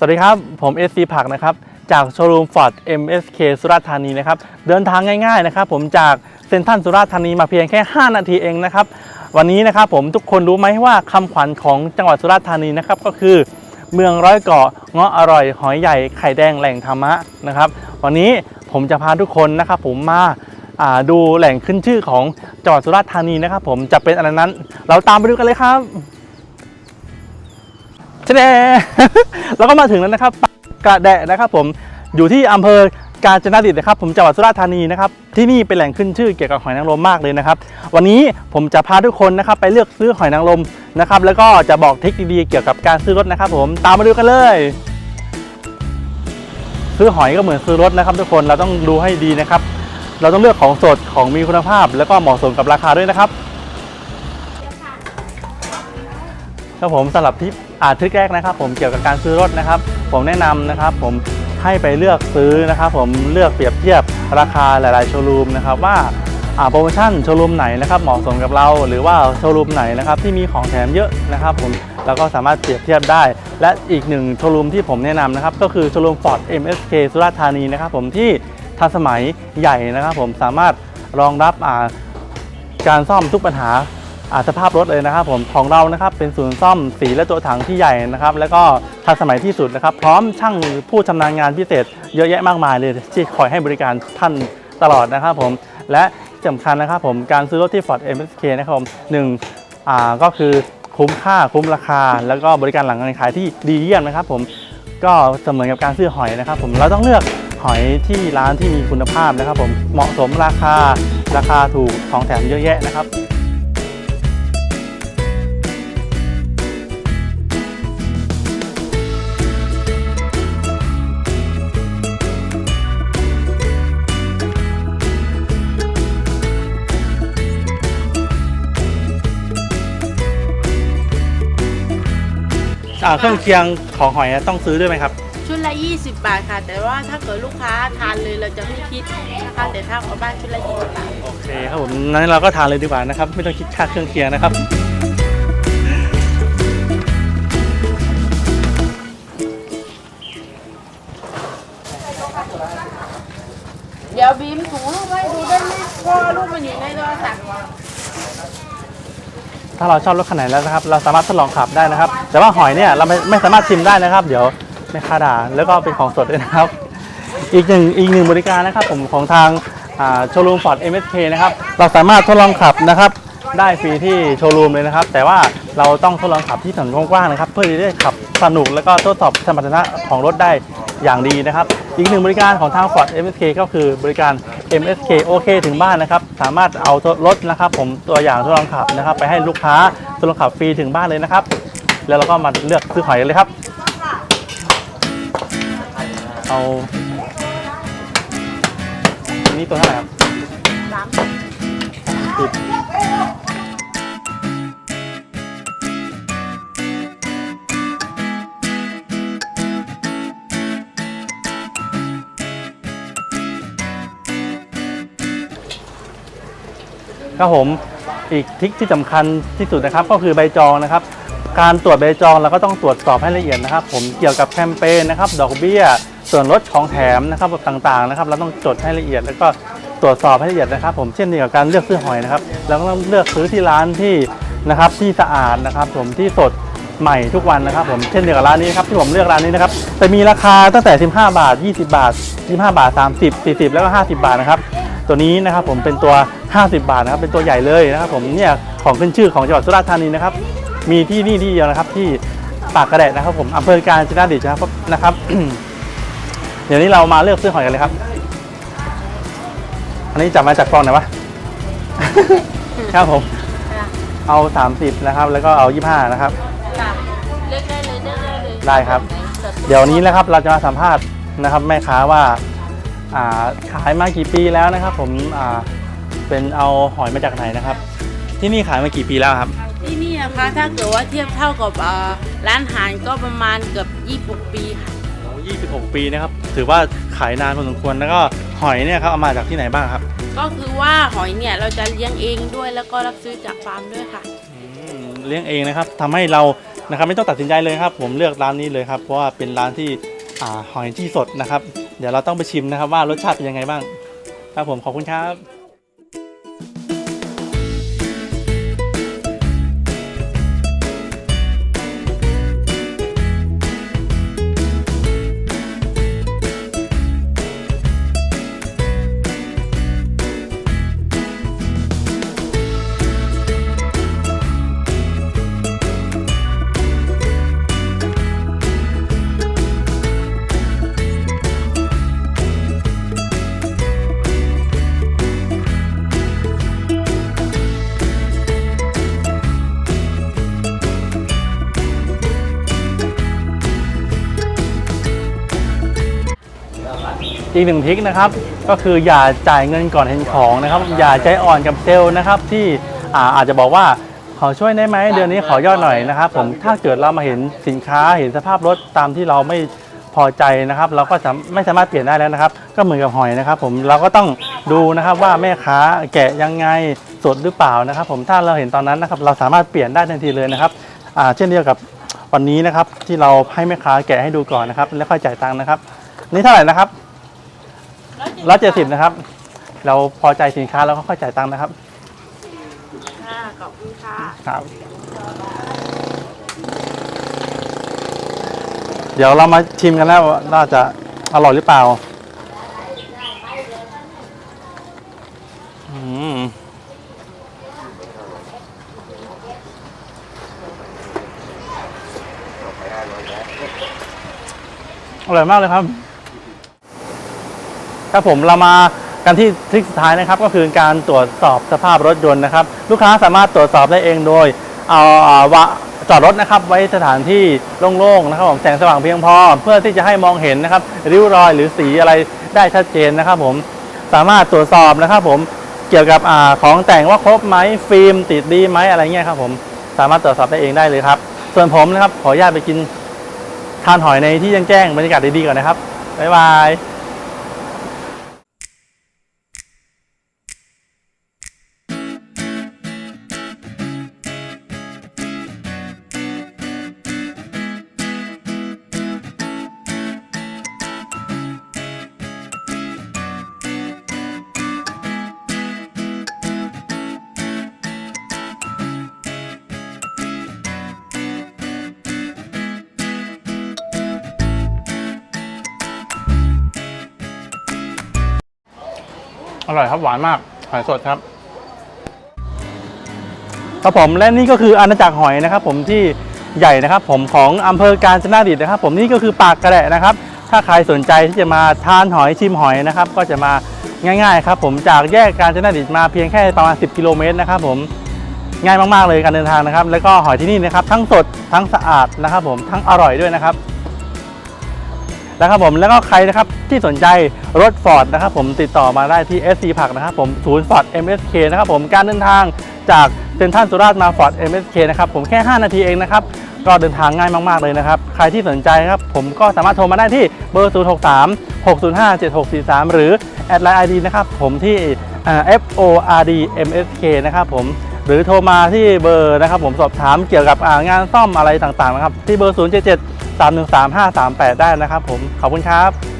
สวัสดีครับ ผม SC ผักนะครับ จากโชว์รูม Ford MSK สุราษฎร์ธานีนะครับ เดินทางง่ายๆนะครับ ผมจากเซ็นทรัลสุราษฎร์ธานีมาเพียงแค่ 5 นาทีเองนะครับ วันนี้นะครับผมทุกคนรู้ไหมว่าคำขวัญของจังหวัดสุราษฎร์ธานีนะครับ ก็คือ เมืองร้อยเกาะเงาะอร่อย หอยใหญ่ไข่แดงแหล่งธรรมะนะครับ วันนี้ผมจะพาทุกคนนะครับ ผมมาดูแหล่งขึ้นชื่อของจังหวัดสุราษฎร์ธานีนะครับ ผมจะเป็นอะไรนั้น เราตามไปดูกันเลยครับ ชแดแล้วก็มาถึงแล้วนะครับปากกระแดะนะครับผมอยู่ที่อำเภอกาญจนดิตนะครับผมจังหวัดสุราษฎร์ธานีนะครับที่นี่เป็นแหล่งขึ้นชื่อเกี่ยวกับหอยนางรมมากเลยนะครับ วันนี้ผมจะพาทุกคนนะครับไปเลือกซื้อหอยนางรมนะครับแล้วก็จะบอกเทคนิคดีๆเกี่ยวกับการซื้อรถนะครับ ผมตามมาดูกันเลย ซื้อหอยก็เหมือนซื้อรถนะครับ ทุกคนเราต้องดูให้ดีนะครับ เราต้องเลือกของสดของมีคุณภาพ แล้วก็เหมาะสมกับราคาด้วยนะครับครับผมสำหรับที่ อาทริกแรกนะครับ ผมเกี่ยวกับการซื้อรถนะครับ ผมแนะนำนะครับ ผมให้ไปเลือกซื้อนะครับ ผมเลือกเปรียบเทียบราคาหลาย ๆ โชว์รูมนะครับว่าโปรโมชั่นโชว์รูมไหนนะครับเหมาะสมกับเรา หรือว่าโชว์รูมไหนนะครับที่มีของแถมเยอะนะครับ ผมแล้วก็สามารถเปรียบเทียบได้ และอีกหนึ่งโชว์รูมที่ผมแนะนำนะครับก็คือโชว์รูม Ford MSK สุราษฎร์ธานีนะครับ ผมที่ทันสมัยใหญ่นะครับ ผมสามารถรองรับการซ่อมทุกปัญหา สภาพรถเลยนะครับ ผมของเรานะครับเป็นศูนย์ซ่อมสีและตัวถังที่ใหญ่นะครับ แล้วก็ทันสมัยที่สุดนะครับ พร้อมช่างผู้ชำนาญงานพิเศษ เยอะแยะมากมายเลยที่คอยให้บริการท่านตลอดนะครับผมและสำคัญนะครับผมการซื้อรถที่ Ford MSK นะครับผมหนึ่งอ่าก็คือคุ้มค่าคุ้มราคา แล้วก็บริการหลังการขายที่ดีเยี่ยมนะครับ ผมก็เสมือนกับการซื้อหอยนะครับ ผมเราต้องเลือกหอยที่ร้านที่มีคุณภาพนะครับ ผมเหมาะสมราคาราคาถูกของแถมเยอะแยะนะครับ อ่าเครื่องเคียงของหอยต้องซื้อด้วยไหมครับ ชุดละ 20 บาทค่ะ แต่ว่าถ้าเกิดลูกค้าทานเลยเราจะไม่คิดนะคะ แต่ถ้าเอาบ้านชุดละ 20 บาท โอเคครับผมนั้นเราก็ทานเลยดีกว่านะครับ ไม่ต้องคิดค่าเครื่องเคียงนะครับ เดี๋ยวบีมถูรูปให้ดูได้ไหมเพราะว่ารูปมันอยู่ในโทรศัพท์ ถ้าเราชอบรถคันไหนแล้วนะครับ เราสามารถทดลองขับได้นะครับ แต่ว่าหอยเนี่ยเราไม่ไม่สามารถชิมได้นะครับ เดี๋ยวไม่ค่าด่าแล้วก็เป็นของสดด้วยนะครับ อีกหนึ่งอีกหนึ่งบริการนะครับ ผมของทางโชว์รูมฟอร์ด MSK นะครับ เราสามารถทดลองขับนะครับ ได้ฟรีที่โชว์รูมเลยนะครับ แต่ว่าเราต้องทดลองขับที่ถนนกว้างๆนะครับ เพื่อที่จะได้ขับสนุกแล้วก็ทดสอบสมรรถนะของรถได้อย่างดีนะครับ อีกหนึ่งบริการของทาง Ford MSK ก็คือบริการ MSK โอเคถึงบ้านนะครับ สามารถเอารถนะครับ ผมตัวอย่างทดลองขับนะครับ ไปให้ลูกค้าทดลองขับฟรีถึงบ้านเลยนะครับ แล้วเราก็มาเลือกซื้อหอยเลยครับ เอาอันนี้ตัวเท่าไหร่ครับสามสิบ ครับผมอีกทิคที่สำคัญที่สุดนะครับก็คือใบจองนะครับ การตรวจใบจองเราก็ต้องตรวจสอบให้ละเอียดนะครับ ผมเกี่ยวกับแคมเปญนะครับ ดอกเบี้ย ส่วนลดของแถมนะครับแบบต่างๆนะครับ เราต้องจดให้ละเอียดแล้วก็ตรวจสอบให้ละเอียดนะครับ ผมเช่นเดียวกับการเลือกซื้อหอยนะครับเราก็ต้องเลือกซื้อที่ร้านที่นะครับที่สะอาดนะครับ ผมที่สดใหม่ทุกวันนะครับ ผมเช่นเดียวกับร้านนี้ครับที่ผมเลือกร้านนี้นะครับแต่มีราคาตั้งแต่ 15 บาท 20 บาท 25 บาท 30 40 แล้วก็ 50 บาทนะครับ ตัวนี้นะครับผมเป็นตัว 50 บาทนะครับเป็นตัวใหญ่เลยนะครับผมเนี่ยของขึ้นชื่อของจังหวัดสุราษฎร์ธานีนะครับมีที่นี่ที่เดียวนะครับที่ปากกระแดดนะครับ ผมอำเภอกาญจนดิตนะครับนะครับ เดี๋ยวนี้เรามาเลือกซื้อหอยกันเลยครับ อันนี้จับมาจากกล่องไหนวะครับผมค่ะเอา 30 นะครับ แล้วก็เอา 25 นะครับค่ะเลือกได้เลยเลือกได้เลยได้ครับ เดี๋ยวนี้นะครับเราจะมาสัมภาษณ์นะครับ แม่ค้าว่าอ่า ขายมากี่ปีแล้วนะครับ ผมอ่าเป็นเอาหอยมาจากไหนนะครับ ที่นี่ขายมากี่ปีแล้วครับ ที่นี่นะคะถ้าเกิดว่าเทียบเท่ากับอ่าร้านอาหารก็ประมาณเกือบ26 ปีค่ะโอ้26 ปีนะครับ ถือว่าขายนานพอสมควรแล้วก็หอยเนี่ยครับเอามาจากที่ไหนบ้างครับ ก็คือว่าหอยเนี่ยเราจะเลี้ยงเองด้วยแล้วก็รับซื้อจากฟาร์มด้วยค่ะอืมเลี้ยงเองนะครับทำให้เรานะครับไม่ต้องตัดสินใจเลยครับ ผมเลือกร้านนี้เลยครับ เพราะว่าเป็นร้านที่อ่าหอยที่สดนะครับ เดี๋ยวเราต้องไปชิมนะครับว่ารสชาติเป็นยังไงบ้าง ครับผมขอบคุณครับ อีกหนึ่งทริคนะครับก็คืออย่าจ่ายเงินก่อนเห็นของนะครับ อย่าใจอ่อนกับเซลล์นะครับที่อาอาจจะบอกว่าขอช่วยได้ไหมเดือนนี้ขอยอดหน่อยนะครับผมถ้าเกิดเรามาเห็นสินค้าเห็นสภาพรถตามที่เราไม่พอใจนะครับ เราก็จะไม่สามารถเปลี่ยนได้แล้วนะครับ ก็เหมือนกับหอยนะครับ ผมเราก็ต้องดูนะครับว่าแม่ค้าแกะยังไงสดหรือเปล่านะครับ ผมถ้าเราเห็นตอนนั้นนะครับ เราสามารถเปลี่ยนได้ทันทีเลยนะครับอ่าเช่นเดียวกับวันนี้นะครับที่เราให้แม่ค้าแกะให้ดูก่อนนะครับ แล้วค่อยจ่ายตังค์นะครับ นี่เท่าไหร่นะครับ ร้อยเจ็ดสิบนะครับ เราพอใจสินค้าแล้วก็ค่อยจ่ายตังค์นะครับค่ะขอบคุณค่ะครับ เดี๋ยวเรามาชิมกันแล้วว่าจะอร่อยหรือเปล่าอืมอร่อยมากเลยครับ ครับผมเรามากันที่ทริคสุดท้ายนะครับก็คือการตรวจสอบสภาพรถยนต์นะครับ ลูกค้าสามารถตรวจสอบได้เองโดยเอาวะจอดรถนะครับไว้สถานที่โล่งๆนะครับผมแสงสว่างเพียงพอ เพื่อที่จะให้มองเห็นนะครับริ้วรอยหรือสีอะไรได้ชัดเจนนะครับ ผมสามารถตรวจสอบนะครับ ผมเกี่ยวกับอของแต่งว่าครบไหมฟิล์มติดดีไหมอะไรเงี้ยครับ ผมสามารถตรวจสอบได้เองได้เลยครับ ส่วนผมนะครับขออนุญาตไปกินทานหอยในที่แจ้งๆบรรยากาศดีๆก่อนนะครับบ๊ายบาย อร่อยครับหวานมากหอยสดครับครับผมและนี่ก็คืออาณาจักรหอยนะครับ ผมที่ใหญ่นะครับ ผมของอำเภอกาญจนดิตนะครับ ผมนี่ก็คือปากกระแดะนะครับ ถ้าใครสนใจที่จะมาทานหอยชิมหอยนะครับ ก็จะมาง่ายๆครับ ผมจากแยกกาญจนดิตมาเพียงแค่ประมาณ 10 กิโลเมตรนะครับ ผมง่ายมากๆเลยการเดินทางนะครับ แล้วก็หอยที่นี่นะครับ ทั้งสดทั้งสะอาดนะครับ ผมทั้งอร่อยด้วยนะครับ นะครับผมแล้วก็ใครนะครับที่สนใจรถ Ford นะครับผมติดต่อมาได้ที่ SC ผักนะครับผมศูนย์ Ford MSK นะครับผมการเดินทางจากเซ็นทรัลสุราษฎร์มา Ford MSK นะครับผมแค่ 5 นาทีเองนะครับก็เดินทางง่ายมากๆเลยนะครับใครที่สนใจครับผมก็สามารถโทรมาได้ที่เบอร์ 063 605 7643 หรือแอดไลน์ ID นะครับผมที่อ่า FORD MSK นะครับผมหรือโทรมาที่เบอร์นะครับผมสอบถามเกี่ยวกับงานซ่อมอะไรต่างๆนะครับที่เบอร์ 077 313 538 ได้นะครับผม ขอบคุณครับ